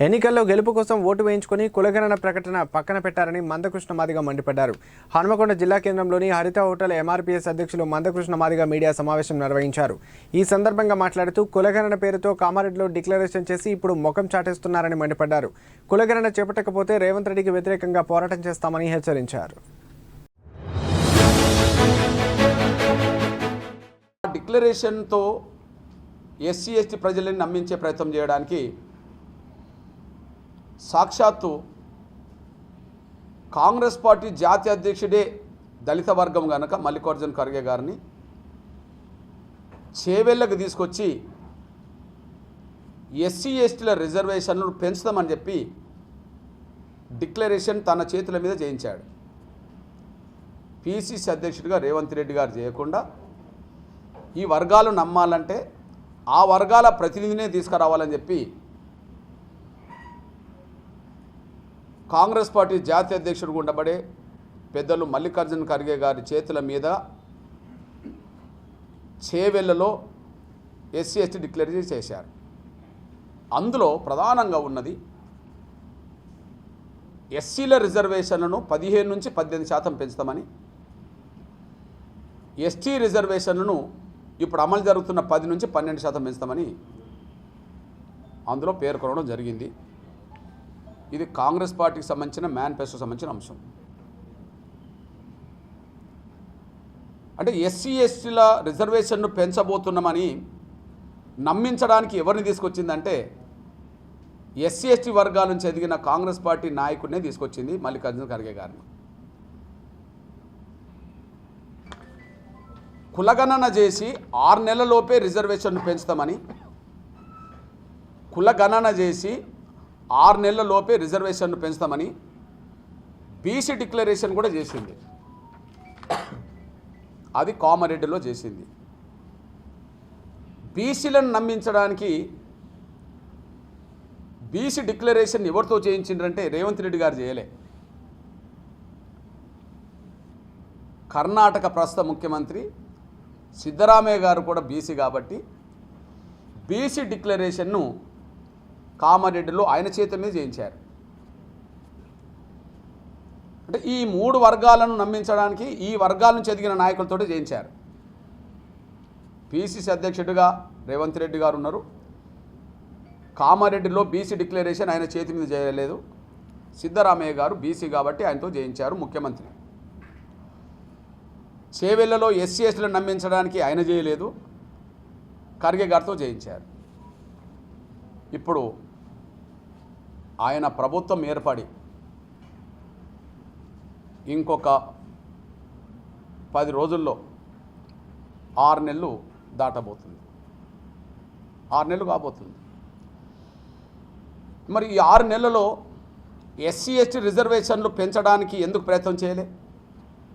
ఎన్నికల్లో గెలుపు కోసం ఓటు వేయించుకుని కులగణన ప్రకటన పక్కన పెట్టారని మందకృష్ణ మాదిగ మండిపడ్డారు. హనుమకొండ జిల్లా కేంద్రంలోని హరిత హోటల్ ఎంఆర్పీఎస్ అధ్యక్షులు మందకృష్ణ మాదిగ మీడియా సమావేశం నిర్వహించారు. ఈ సందర్భంగా మాట్లాడుతూ కులగణన పేరుతో కామారెడ్డిలో డిక్లరేషన్ చేసి ఇప్పుడు ముఖం చాటేస్తున్నారని మండిపడ్డారు. కులగణన చేపట్టకపోతే రేవంత్ రెడ్డికి వ్యతిరేకంగా పోరాటం చేస్తామని హెచ్చరించారు. డిక్లరేషన్తో ఎస్సీ ఎస్టీ ప్రజలని నమ్మించే ప్రయత్నం చేయడానికి సాక్షాత్తు కాంగ్రెస్ పార్టీ జాతీయ అధ్యక్షుడే దళిత వర్గం కనుక మల్లికార్జున ఖర్గే గారిని చేవెళ్ళకు తీసుకొచ్చి ఎస్సీ ఎస్టీల రిజర్వేషన్లు పెంచుదామని చెప్పి డిక్లరేషన్ తన చేతుల మీద చేయించాడు. పిసిసి అధ్యక్షుడిగా రేవంత్ రెడ్డి గారు చేయకుండా ఈ వర్గాలు నమ్మాలంటే ఆ వర్గాల ప్రతినిధినే తీసుకురావాలని చెప్పి కాంగ్రెస్ పార్టీ జాతీయ అధ్యక్షుడు ఉండబడే పెద్దలు మల్లికార్జున ఖర్గే గారి చేతుల మీద చేవెళ్ళలో ఎస్సీ ఎస్టీ డిక్లేర్ చేశారు. అందులో ప్రధానంగా ఉన్నది ఎస్సీల రిజర్వేషన్లను పదిహేను నుంచి పద్దెనిమిది శాతం పెంచుతామని ఎస్టీ రిజర్వేషన్లను ఇప్పుడు అమలు జరుగుతున్న పది నుంచి పన్నెండు శాతం పెంచుతామని అందులో పేర్కొనడం జరిగింది. ఇది కాంగ్రెస్ పార్టీకి సంబంధించిన మేనిఫెస్టో సంబంధించిన అంశం. అంటే ఎస్సీ ఎస్టీల రిజర్వేషన్ను పెంచబోతున్నామని నమ్మించడానికి ఎవరిని తీసుకొచ్చిందంటే ఎస్సీ ఎస్టీ వర్గాల నుంచి ఎదిగిన కాంగ్రెస్ పార్టీ నాయకుడినే తీసుకొచ్చింది మల్లికార్జున ఖర్గే గారిని కులగణన చేసి ఆరు నెలలలోపే రిజర్వేషన్ను పెంచుతామని కులగణన చేసి ఆరు నెలలలోపే రిజర్వేషన్ను పెంచుతామని బీసీ డిక్లరేషన్ కూడా చేసింది. అది కామారెడ్డిలో చేసింది. బీసీలను నమ్మించడానికి బీసీ డిక్లరేషన్ ఎవరితో చేయించిండ్రంటే రేవంత్ రెడ్డి గారు చేయలే. కర్ణాటక ప్రస్తుత ముఖ్యమంత్రి సిద్ధరామయ్య గారు కూడా బీసీ కాబట్టి బీసీ డిక్లరేషన్ను కామారెడ్డిలో ఆయన చేతుల మీద చేయించారు. అంటే ఈ మూడు వర్గాలను నమ్మించడానికి ఈ వర్గాలను చెదిగిన నాయకులతో చేయించారు. పిసిసి అధ్యక్షుడిగా రేవంత్ రెడ్డి గారు ఉన్నారు. కామారెడ్డిలో బీసీ డిక్లరేషన్ ఆయన చేతి మీద చేయలేదు. సిద్ధరామయ్య గారు బీసీ కాబట్టి ఆయనతో చేయించారు ముఖ్యమంత్రి. చేవెళ్ళలో ఎస్సీ ఎస్టీలను నమ్మించడానికి ఆయన చేయలేదు. ఖర్గే గారితో చేయించారు. ఇప్పుడు ఆయన ప్రభుత్వం ఏర్పడి ఇంకొక పది రోజుల్లో ఆరు నెలలు దాటబోతుంది. ఆరు నెలలు కాబోతుంది. మరి ఈ ఆరు నెలలలో ఎస్సీ ఎస్టీ రిజర్వేషన్లు పెంచడానికి ఎందుకు ప్రయత్నం చేయలే?